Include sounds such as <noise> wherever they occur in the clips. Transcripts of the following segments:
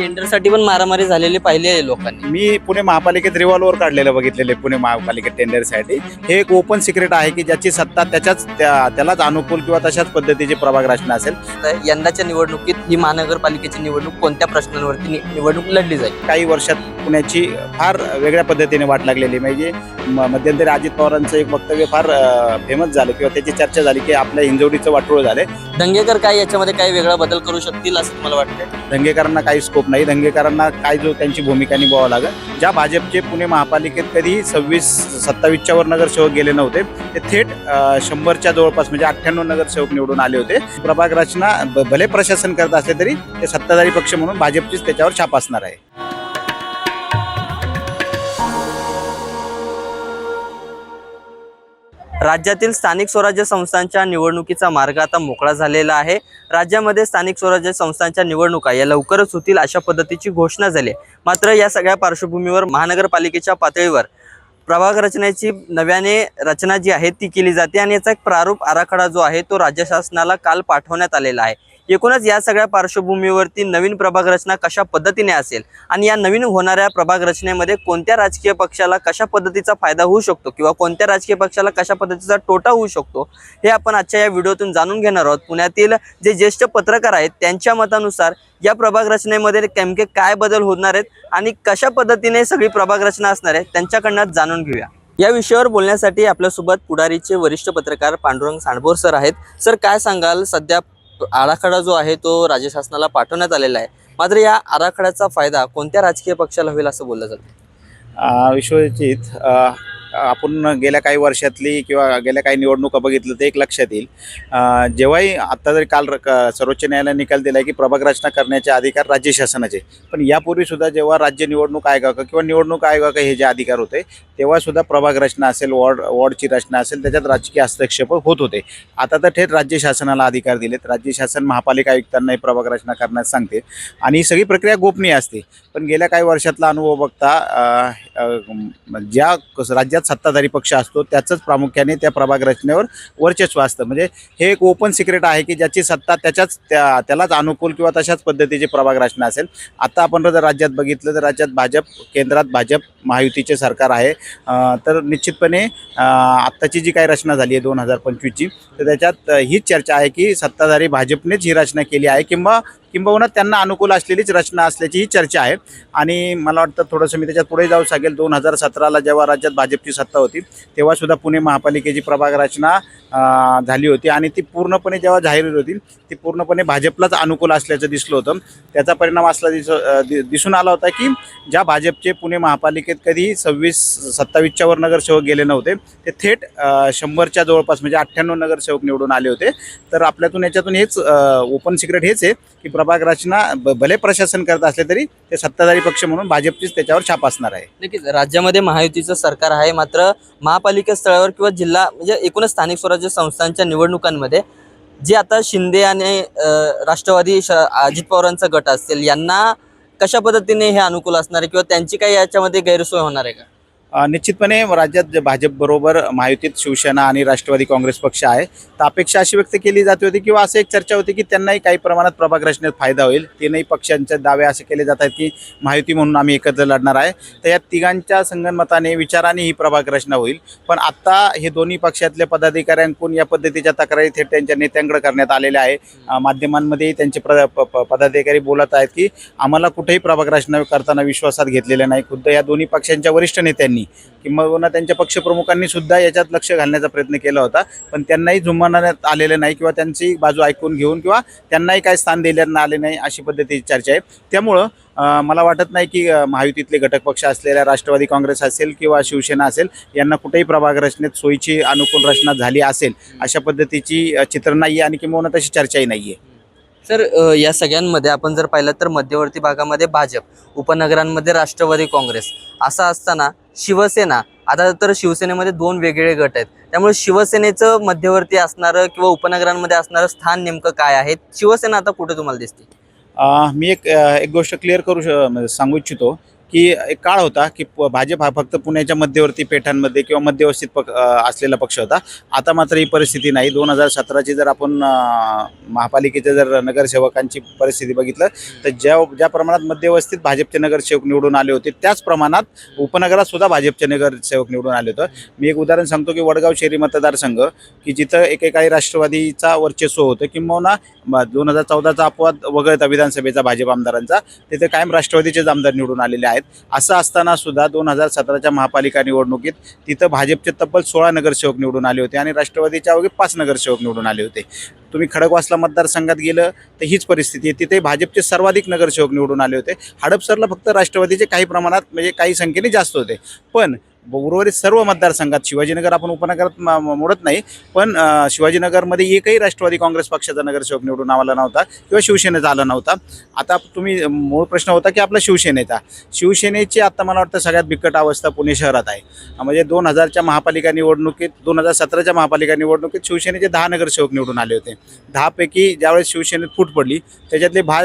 टेंडरसाठी पण मारामारी झालेली पाहिली आहे लोकांनी. मी पुणे महापालिकेत रिव्हॉल्वर काढलेलं बघितलेले पुणे महापालिकेत टेंडरसाठी. हे एक ओपन सिक्रेट आहे की ज्याची सत्ता त्याच्याच त्या- त्यालाच अनुकूल किंवा तशाच पद्धतीची प्रभाग रचना असेल. तर यंदाच्या निवडणुकीत ही महानगरपालिकेची निवडणूक कोणत्या प्रश्नांवरती नि- निवडणूक लढली जाईल? काही वर्षात पुण्याची फार वेगळ्या पद्धतीने वाट लागलेली म्हणजे म- मध्यंतरी अजित पवारांचं एक वक्तव्य फार फेमस झालं किंवा त्याची चर्चा झाली की आपल्या हिंजवडीचं वाटोळ झालंय. दंगेकर काय याच्यामध्ये काही वेगळा बदल करू शकतील असं तुम्हाला वाटतं दंगेकरांना काही स्कोप नाही दंगेकरांना काय जो त्यांची भूमिका निभावावं लागेल. ज्या भाजपचे पुणे महापालिकेत कधीही सव्वीस सत्तावीसच्या वर नगरसेवक गेले नव्हते ते थेट शंभरच्या जवळपास म्हणजे अठ्ठ्याण्णव नगरसेवक निवडून आले होते. प्रभाग रचना भले प्रशासन करत असले तरी ते सत्ताधारी पक्ष म्हणून भाजपचीच त्याच्यावर छाप असणार आहे. राज्यातील स्थानिक स्वराज्य संस्थांच्या निवडणुकीचा मार्ग आता मोकळा झालेला आहे. राज्यामध्ये स्थानिक स्वराज्य संस्थांच्या निवडणुका या लवकरच होतील अशा पद्धतीची घोषणा झाली मात्र या सगळ्या पार्श्वभूमीवर महानगरपालिकेच्या पातळीवर प्रभाग रचनेची नव्याने रचना जी आहे ती केली जाते आणि याचा एक प्रारूप आराखडा जो आहे तो राज्य शासनाला काल पाठवण्यात आलेला आहे. एकूणच या सगळ्या पार्श्वभूमीवरती नवीन प्रभाग रचना कशा पद्धतीने असेल आणि या नवीन होणाऱ्या प्रभाग रचनेमध्ये कोणत्या राजकीय पक्षाला कशा पद्धतीचा फायदा होऊ शकतो किंवा कोणत्या राजकीय पक्षाला कशा पद्धतीचा तोटा होऊ शकतो हे आपण आजच्या या व्हिडिओतून जाणून घेणार आहोत. पुण्यातील जे ज्येष्ठ पत्रकार आहेत त्यांच्या मतानुसार या प्रभाग रचनेमध्ये नेमके काय बदल होणार आहेत आणि कशा पद्धतीने सगळी प्रभाग रचना असणार आहे त्यांच्याकडनं जाणून घेऊया. या विषयावर बोलण्यासाठी आपल्यासोबत पुढारीचे वरिष्ठ पत्रकार पांडुरंग सांडभोर सर आहेत. सर काय सांगाल? सध्या आराखडा जो आहे तो राज्य शासनाला पाठवण्यात आलेला आहे. मात्र या आराखड्याचा फायदा कोणत्या राजकीय पक्षाला होईल असं बोललं जातं? विश्वजित आपण गेल्या काही वर्षातली किंवा गेल्या काही निवडणुका बघितलं तर एक लक्षात येईल. जेव्हाही आत्ता जरी काल र- सर्वोच्च न्यायालयाने निकाल दिला की प्रभाग रचना करण्याचे अधिकार राज्य शासनाचे पण यापूर्वीसुद्धा जेव्हा राज्य निवडणूक आयोगाक किंवा निवडणूक आयोगाक हे जे अधिकार होते तेव्हासुद्धा प्रभाग रचना असेल वॉर्ड वॉर्डची रचना असेल त्याच्यात राजकीय हस्तक्षेप होत होते. आता तर थेट राज्य शासनाला अधिकार दिलेत. राज्य शासन महापालिका आयुक्तांनाही प्रभाग रचना करण्यास सांगते. आणि ही सगळी प्रक्रिया गोपनीय असते. पण गेल्या काही वर्षातला अनुभव बघता ज्या कस- राज्यात सत्ताधारी पक्ष असतो त्याचंच प्रामुख्याने त्या प्रभाग रचनेवर वर्चस्व असतं. म्हणजे हे एक ओपन सिक्रेट आहे की ज्याची सत्ता त्याच्याच त्या त्यालाच अनुकूल किंवा तशाच पद्धतीची प्रभाग रचना असेल. आता आपण जर राज्यात बघितलं तर राज्यात भाजप केंद्रात भाजप महायुतीचे सरकार आहे. तर निश्चितपणे आत्ताची जी काही रचना झाली आहे दोन हजार पंचवीसची तर त्याच्यात हीच चर्चा आहे की सत्ताधारी भाजपनेच ही रचना केली आहे किंवा किंबहुना त्यांना अनुकूल असलेलीच रचना असल्याची ही चर्चा आहे. आणि मला वाटतं थोडंसं मी त्याच्यात पुढे जाऊ सांगेल. दोन हजार सतराला जेव्हा राज्यात भाजपची सत्ता होती तेव्हासुद्धा पुणे महापालिकेची प्रभाग रचना झाली होती. आणि ती पूर्णपणे जेव्हा जाहीर होती ती पूर्णपणे भाजपलाच अनुकूल असल्याचं दिसलं होतं. त्याचा परिणाम असला दिस दि- दिसून आला होता की ज्या भाजपचे पुणे महापालिकेत कधी सव्वीस सत्तावीसच्यावर नगरसेवक गेले नव्हते ते थेट शंभरच्या जवळपास म्हणजे अठ्ठ्याण्णव नगरसेवक निवडून आले होते. तर आपल्यातून याच्यातून हेच ओपन सिक्रेट हेच आहे की प्रभाग रचना भले प्रशासन करत असले तरी ते सत्ताधारी पक्ष म्हणून भाजपचीच त्याच्यावर छाप असणार आहे. नक्कीच राज्यामध्ये महायुतीचं सरकार आहे मात्र महापालिका स्थळावर किंवा जिल्हा म्हणजे एकूणच स्थानिक स्वराज्य संस्थांच्या निवडणुकांमध्ये जे आता शिंदे आणि राष्ट्रवादी श अजित पवारांचा गट असतील यांना कशा पद्धतीने हे अनुकूल असणार आहे किंवा त्यांची काही याच्यामध्ये गैरसोय होणार आहे का? निश्चितपणे राज्यात जे भाजपबरोबर महायुतीत शिवसेना आणि राष्ट्रवादी काँग्रेस पक्ष आहे तर अपेक्षा अशी व्यक्त केली जाती होती किंवा असं एक चर्चा होती की त्यांनाही काही प्रमाणात प्रभाग रचनेत फायदा होईल. तीनही पक्षांचे दावे असे केले जात आहेत की महायुती म्हणून आम्ही एकत्र लढणार आहे. तर या तिघांच्या संगणमताने विचाराने ही प्रभाग रचना होईल. पण आत्ता हे दोन्ही पक्षातल्या पदाधिकाऱ्यांकडून या पद्धतीच्या तक्रारी थेट त्यांच्या नेत्यांकडे करण्यात आलेल्या आहे माध्यमांमध्येही त्यांचे प- प- पदाधिकारी बोलत आहेत की आम्हाला कुठेही प्रभाग रचना करताना विश्वासात घेतलेले नाही. खुद्द या दोन्ही पक्षांच्या वरिष्ठ नेत्यांनी किंवा त्यांच्या पक्षप्रमुखांनी सुद्धा याच्यात लक्ष घालण्याचा प्रयत्न केला होता. पण त्यांनाही जुमानण्यात आलेलं नाही किंवा त्यांची बाजू ऐकून घेऊन किंवा त्यांनाही काय स्थान देण्यात आले नाही अशी पद्धतीची चर्चा आहे. त्यामुळं मला वाटत नाही की महायुतीतले घटक पक्ष असलेल्या राष्ट्रवादी काँग्रेस असेल किंवा शिवसेना असेल यांना कुठेही प्रभाग रचनेत सोयीची अनुकूल रचना झाली असेल अशा पद्धतीची चित्र नाही आहे आणि किंवा तशी चर्चाही नाही आहे सर या सगळ्यांमध्ये आपण जर पाहिलं तर मध्यवर्ती भागामध्ये भाजप उपनगरांमध्ये राष्ट्रवादी काँग्रेस असं असताना शिवसेना आता तर शिवसेनेमध्ये दोन वेगळे गट आहेत. त्यामुळे शिवसेनेचं मध्यवर्ती असणारं किंवा उपनगरांमध्ये असणारं स्थान नेमकं काय आहे? शिवसेना आता कुठे तुम्हाला दिसते? मी एक एक गोष्ट क्लिअर करू श म्हणजे सांगू इच्छितो. की एक काळ होता की प- भाजप हा फक्त पुण्याच्या मध्यवर्ती पेठांमध्ये किंवा मध्यवस्थित पक असलेला पक्ष होता. आता मात्र ही परिस्थिती नाही. दोन हजार सतराची जर आपण महापालिकेच्या जर नगरसेवकांची परिस्थिती बघितलं तर ज्या ज्या प्रमाणात मध्यवस्थित भाजपचे नगरसेवक निवडून आले होते त्याच प्रमाणात उपनगरात सुद्धा भाजपचे नगरसेवक निवडून आले होते. मी एक उदाहरण सांगतो की वडगाव शहरी मतदारसंघ की जिथं एकेकाळी राष्ट्रवादीचा वर्चस्व होतं किंबहुना दोन हजार चौदाचा अपवाद वगळता विधानसभेचा भाजप आमदारांचा तिथे कायम राष्ट्रवादीचेच आमदार निवडून आलेले आहेत. असं असताना सुद्धा दोन हजार सतराच्या महापालिका निवडणुकीत तिथं भाजपचे तब्बल सोळा नगरसेवक निवडून आले होते आणि राष्ट्रवादीच्या अवघे पाच नगरसेवक निवडून आले होते. तुम्ही खडकवासला मतदारसंघात गेलं तर हीच परिस्थिती आहे. तिथे भाजपचे सर्वाधिक नगरसेवक निवडून आले होते. हडपसरला फक्त राष्ट्रवादीचे काही प्रमाणात म्हणजे काही संख्येने जास्त होते. पण उर्वरित सर्व मतदारसंघात शिवाजीनगर आपण उपनगरात मोडत नाही पण शिवाजीनगरमध्ये एकही राष्ट्रवादी काँग्रेस पक्षाचा नगरसेवक निवडून आला नव्हता किंवा शिवसेनेचा आला नव्हता. आता तुम्ही मूळ प्रश्न होता की आपला शिवसेनेचा. शिवसेनेची आता मला वाटतं सगळ्यात बिकट अवस्था पुणे शहरात आहे. म्हणजे दोन हजारच्या महापालिका निवडणुकीत दोन हजार सतराच्या महापालिका निवडणुकीत शिवसेनेचे दहा नगरसेवक निवडून आले होते. दहापैकी ज्यावेळेस शिवसेनेत फूट पडली त्याच्यातले भा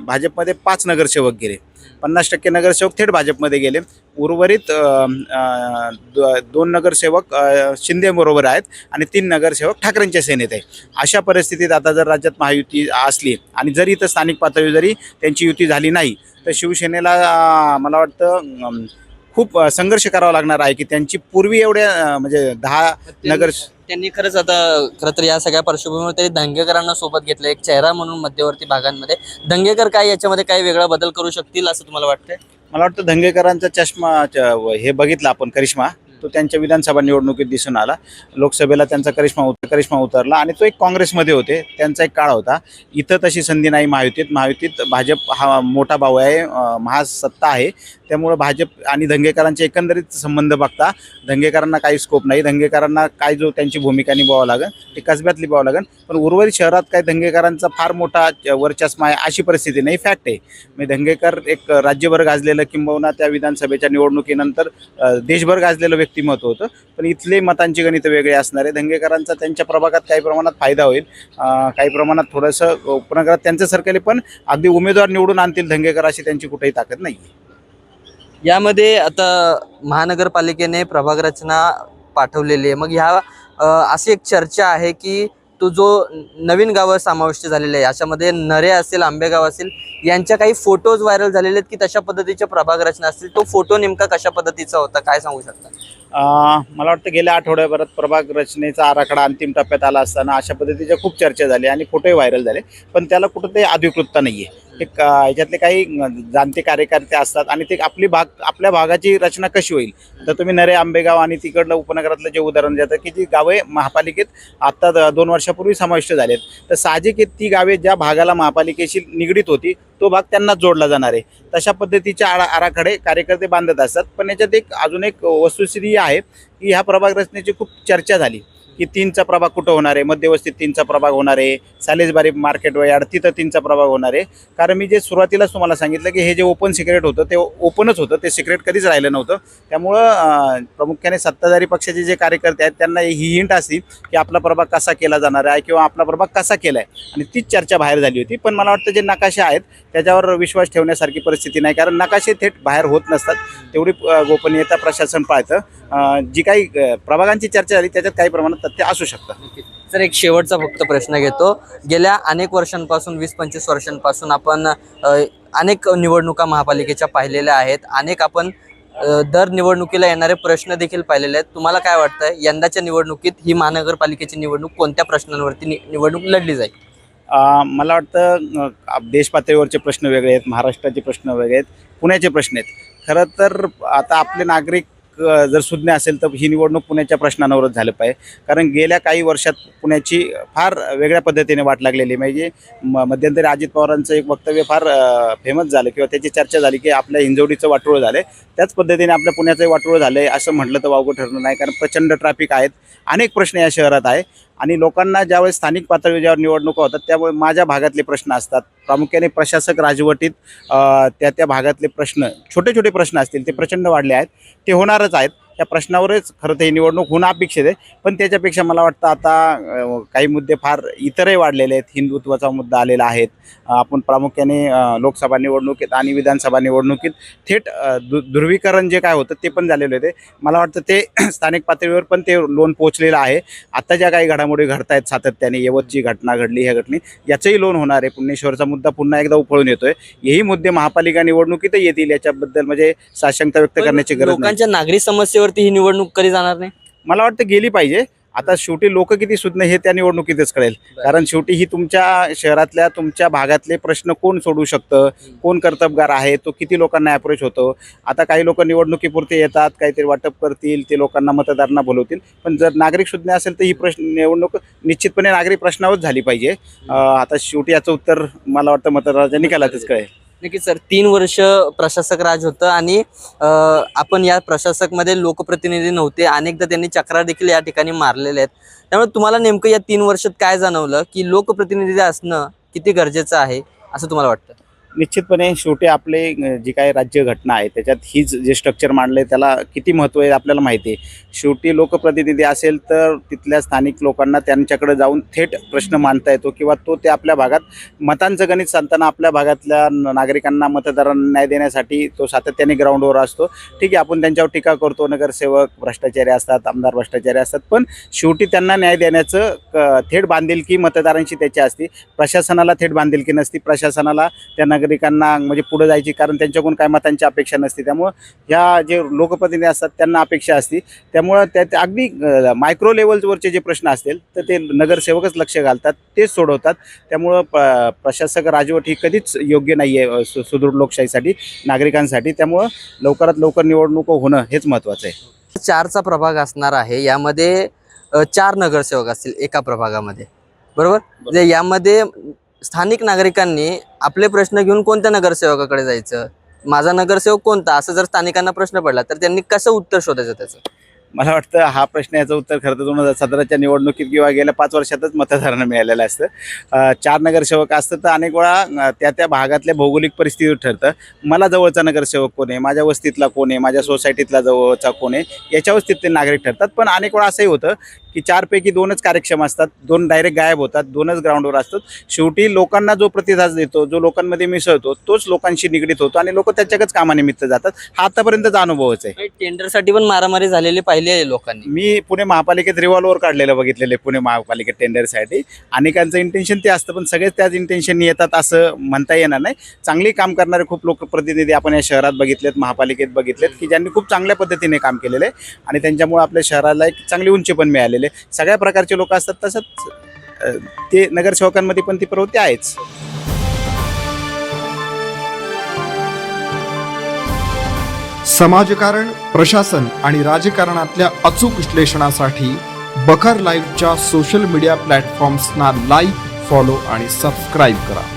भाजपमध्ये पाच नगरसेवक गेले. पन्नास टक्के नगरसेवक थेट भाजपमध्ये गेले. उर्वरित दोन नगरसेवक शिंदेबरोबर आहेत आणि तीन नगरसेवक ठाकरेंच्या सेनेत आहे. अशा परिस्थितीत आता जर राज्यात महायुती असली आणि जरी इथं स्थानिक पातळीवर जरी त्यांची युती झाली नाही तर शिवसेनेला मला वाटतं खूप संघर्ष करावा लागणार आहे की त्यांची पूर्वी एवढ्या म्हणजे दहा नगर त्यांनी खरंच आता खरं तर या सगळ्या पार्श्वभूमीवर त्यांनी दंगेकरांना सोबत घेतलं एक चेहरा म्हणून मध्यवर्ती भागांमध्ये. दंगेकर काय याच्यामध्ये काही वेगळा बदल करू शकतील असं तुम्हाला वाटतंय? मला वाटतं दंगेकरांचा चष्मा च- हे बघितलं आपण करिश्मा. तो त्यांच्या विधानसभा निवडणुकीत दिसून आला. लोकसभेला त्यांचा करिश्मा उतर करिश्मा उतरला आणि तो एक काँग्रेसमध्ये होते. त्यांचा एक काळ होता. इथं तशी संधी नाही महायुतीत. महायुतीत भाजप हा मोठा भाऊ आहे महासत्ता आहे. त्यामुळं भाजप आणि दंगेकरांचे एकंदरीत संबंध बघता दंगेकरांना काही स्कोप नाही. दंगेकरांना काय जो त्यांची भूमिका निभावावं लागेल ते कसब्यात निभावावं लागेल. पण उर्वरित शहरात काय दंगेकरांचा फार मोठा वर्चस्व आहे अशी परिस्थिती नाही. फॅक्ट आहे. म्हणजे दंगेकर एक राज्यभर गाजलेलं किंबहुना त्या विधानसभेच्या निवडणुकीनंतर देशभर गाजलेलं व्यक्तिमत्व होतं. पण इथले मतांची गणितं वेगळे असणार आहे. दंगेकरांचा त्यांच्या प्रभागात काही प्रमाणात फायदा होईल. काही प्रमाणात थोडंसं उपनगरात त्यांचं सरकले पण अगदी उमेदवार निवडून आणतील दंगेकर अशी त्यांची कुठेही ताकद नाही यामध्ये आता महानगरपालिकेने प्रभाग रचना पाठवलेली आहे. मग ह्या अशी एक चर्चा आहे की तो जो नवीन गावं समाविष्ट झालेले आहे याच्यामध्ये नरे असेल आंबेगाव असेल यांच्या काही फोटोज व्हायरल झालेले आहेत की तशा पद्धतीच्या प्रभाग रचना असतील? तो फोटो नेमका कशा पद्धतीचा होता? काय सांगू शकता? मला वाटतं गेल्या आठवड्याभरात प्रभाग रचनेचा आराखडा अंतिम टप्प्यात आला असताना अशा पद्धतीच्या खूप चर्चा झाली आणि फोटोही व्हायरल झाले. पण त्याला कुठंतरी अधिकृतता नाही आहे ते अ, याच्यातले काही जाणते कार्यकर्ते असतात आणि ते आपली भाग आपल्या भागाची रचना कशी होईल? तर तुम्ही नरे आंबेगाव आणि तिकडलं उपनगरातलं जे उदाहरण देतं की जी गावे महापालिकेत आत्ता द- दोन वर्षापूर्वी समाविष्ट झालेत. तर साहजिक ती गावे ज्या भागाला महापालिकेशी निगडीत होती तो भाग त्यांना जोडला जाणार आहे. तशा पद्धतीच्या आरा आराखडे कार्यकर्ते बांधत असतात. पण याच्यात एक अजून एक वस्तुस्थिती आहे की ह्या प्रभाग रचनेची खूप चर्चा झाली की तीनचा प्रभाग कुठं होणार आहे? मध्यवस्थित तीनचा प्रभाग होणार आहे. सालेजबारी मार्केट यार्ड तिथं तीनचा प्रभाग होणार आहे. कारण मी जे सुरुवातीलाच तुम्हाला सांगितलं की हे जे ओपन सिक्रेट होतं ते ओपनच होतं. ते सिक्रेट कधीच राहिलं नव्हतं. त्यामुळं प्रामुख्याने सत्ताधारी पक्षाचे जे कार्यकर्ते आहेत त्यांना ही हिंट असती की आपला प्रभाग कसा केला जाणार आहे किंवा आपला प्रभाग कसा केला आहे आणि तीच चर्चा बाहेर झाली होती. पण मला वाटतं जे नकाशे आहेत त्याच्यावर विश्वास ठेवण्यासारखी परिस्थिती नाही. कारण नकाशे थेट बाहेर होत नसतात. तेवढी गोपनीयता प्रशासन पाळतं. जी जी काही प्रभागांची चर्चा झाली त्याच्यात काही प्रमाणात तथ्य असू शकतं. तर एक शेवटचा फक्त प्रश्न घेतो. गेल्या अनेक वर्षांपासून वीस पंचवीस वर्षांपासून आपण अनेक निवडणुका महापालिकेच्या पाहिलेल्या आहेत. अनेक आपण दर निवडणुकीला येणारे प्रश्न देखील पाहिलेले आहेत. तुम्हाला काय वाटतं यंदाच्या निवडणुकीत ही महानगरपालिकेची निवडणूक कोणत्या प्रश्नांवरती नि- निवडणूक लढली जाईल? मला वाटतं अ, देश पातळीवरचे प्रश्न वेगळे आहेत महाराष्ट्राचे प्रश्न वेगळे आहेत पुण्याचे प्रश्न आहेत. खरं तर आता आपले नागरिक जर सुज्ञ असेल तर ही निवडणूक पुण्याच्या प्रश्नांवरच झालं पाहिजे. कारण गेल्या काही वर्षात पुण्याची फार वेगळ्या पद्धतीने वाट लागलेली. म्हणजे म मध्यंतरी अजित पवारांचं एक वक्तव्य फार फेमस झालं किंवा त्याची चर्चा झाली की आपल्या हिंजवडीचं वाटोळं झालं आहे त्याच पद्धतीने आपल्या पुण्याचंही वाटोळं झालं आहे असं म्हटलं तर वावगं ठरणार नाही. कारण प्रचंड ट्रॅफिक आहेत. अनेक प्रश्न या शहरात आहे. आणि लोकांना ज्यावेळेस स्थानिक पातळीवर ज्यावर निवडणुका होतात त्यामुळे माझ्या भागातले प्रश्न असतात. प्रामुख्याने प्रशासक राजवटीत त्या त्या भागातले प्रश्न छोटे छोटे प्रश्न असतील ते प्रचंड वाढले आहेत. ते होणारच आहेत. या प्रश्नावरच खरं तर ही निवडणूक होणं अपेक्षित आहे. पण त्याच्यापेक्षा मला वाटतं आता काही मुद्दे फार इतरही वाढलेले आहेत. हिंदुत्वाचा मुद्दा आलेला आहेत आपण प्रामुख्याने लोकसभा निवडणुकीत आणि विधानसभा निवडणुकीत थेट दु ध्रुवीकरण जे काय होतं ते पण झालेलं होते. मला वाटतं ते <clears throat> स्थानिक पातळीवर पण ते लोन पोहोचलेलं आहे. आता ज्या काही घडामोडी घडत आहेत सातत्याने यवतची घटना घडली ह्या घटनी याचंही लोन होणार आहे. पुणेश्वरचा मुद्दा पुन्हा एकदा उफळून येतोय. हेही मुद्दे महापालिका निवडणुकीत येतील. याच्याबद्दल म्हणजे साशंकता व्यक्त करण्याची गरज लोकांच्या नागरी समस्येवरती ही निवडणूक कधी जाणार नाही? मला वाटतं गेली पाहिजे. आता शेवटी लोक किती सुज्ञ हे त्या निवडणुकीतच कळेल. कारण शेवटी ही तुमच्या शहरातल्या तुमच्या भागातले प्रश्न कोण सोडू शकतं? कोण कर्तबगार आहे? तो किती लोकांना अप्रोच होतो? आता काही लोक निवडणुकीपुरते येतात काहीतरी वाटप करतील ते लोकांना मतदारांना बोलवतील. पण जर नागरिक सुज्ञ असेल तर ही प्रश्न निवडणूक निश्चितपणे नागरिक प्रश्नावरच झाली पाहिजे. आता शेवटी याचं उत्तर मला वाटतं मतदाराच्या निकालातच कळेल. नक्कीच सर तीन वर्ष प्रशासक राज होतं आणि आपण या प्रशासकमध्ये लोकप्रतिनिधी नव्हते. अनेकदा त्यांनी चक्रा देखील या ठिकाणी मारलेल्या आहेत. त्यामुळे तुम्हाला नेमकं या तीन वर्षात काय जाणवलं की लोकप्रतिनिधी असणं किती गरजेचं आहे असं तुम्हाला वाटतं? निश्चितपणे शेवटी आपले जी काही राज्य घटना आहे त्याच्यात हीच जे स्ट्रक्चर मांडलं आहे त्याला किती महत्त्व आहे आपल्याला माहिती आहे. शेवटी लोकप्रतिनिधी असेल तर तिथल्या स्थानिक लोकांना त्यांच्याकडे जाऊन थेट प्रश्न मांडता येतो किंवा तो ते आपल्या भागात मतांचं गणित सांगताना आपल्या भागातल्या नागरिकांना मतदारांना न्याय देण्यासाठी तो सातत्याने ग्राउंडवर असतो. ठीक आहे आपण त्यांच्यावर टीका करतो नगरसेवक भ्रष्टाचारी असतात आमदार भ्रष्टाचारी असतात पण शेवटी त्यांना न्याय देण्याचं थेट बांधिलकी मतदारांची त्याची असते. प्रशासनाला थेट बांधिलकी नसती प्रशासनाला त्या नागरिकांना म्हणजे पुढे जायची कारण त्यांच्याकडून काय मतांची अपेक्षा नसते. त्यामुळं ह्या जे लोकप्रतिनिधी असतात त्यांना अपेक्षा असते. त्यामुळं त्या अगदी मायक्रो लेवलवरचे जे प्रश्न असतील तर ते नगरसेवकच लक्ष घालतात तेच सोडवतात. त्यामुळं प- प्रशासक राजवट ही कधीच योग्य नाही आहे सु सुदृढ लोकशाहीसाठी नागरिकांसाठी. त्यामुळं लवकरात लवकर निवडणूक होणं हेच महत्त्वाचं आहे. चारचा प्रभाग असणार आहे. यामध्ये चार नगरसेवक असतील एका प्रभागामध्ये. बरोबर? यामध्ये स्थानिक नागरिकांनी आपले प्रश्न घेऊन कोणत्या नगरसेवकाकडे जायचं? माझा नगरसेवक कोणता? असं जर स्थानिकांना प्रश्न पडला तर त्यांनी कसं उत्तर शोधायचं त्याचं? मला वाटतं हा प्रश्न याचं उत्तर खरं तर दोन हजार सतराच्या निवडणुकीत किंवा गेल्या पाच वर्षातच मतदारांना मिळालेलं असतं. चार नगरसेवक असतं तर अनेक वेळा त्या त्या भागातल्या भौगोलिक परिस्थितीवर ठरतं. मला जवळचा नगरसेवक कोण आहे? माझ्या वस्तीतला कोण आहे? माझ्या सोसायटीतला जवळचा कोण आहे? याच्यावरच तिथले नागरिक ठरतात. पण अनेक वेळा असंही होतं की चारपैकी दोनच कार्यक्षम असतात दोन डायरेक्ट गायब होतात दोनच ग्राउंडवर असतात. शेवटी लोकांना जो प्रतिसाद देतो जो लोकांमध्ये मिसळतो तोच लोकांशी निगडीत होतो आणि लोक त्याच्याकच कामानिमित्त जातात. हा आतापर्यंतचा अनुभवच आहे. टेंडरसाठी पण मारामारी झालेली पाहिली आहे लोकांनी. मी पुणे महापालिकेत रिव्हॉल्वर काढलेलं बघितलेलं पुणे महापालिकेत टेंडरसाठी अनेकांचं इंटेन्शन ते असतं पण सगळेच त्याच इंटेन्शन येतात असं म्हणता येणार नाही. चांगली काम करणारे खूप लोकप्रतिनिधी आपण या शहरात बघितलेत महापालिकेत बघितलेत की ज्यांनी खूप चांगल्या पद्धतीने काम केलेलं आहे. आणि त्यांच्यामुळे आपल्या शहराला एक चांगली उंची पण मिळालेली झालेले सगळ्या प्रकारचे लोक असतात तसंच ते नगरसेवकांमध्ये पण ती प्रवृत्ती आहेच. समाजकारण प्रशासन आणि राजकारणातल्या अचूक विश्लेषणासाठी बखर लाईव्हच्या सोशल मीडिया प्लॅटफॉर्म्सना लाईक फॉलो आणि सबस्क्राईब करा.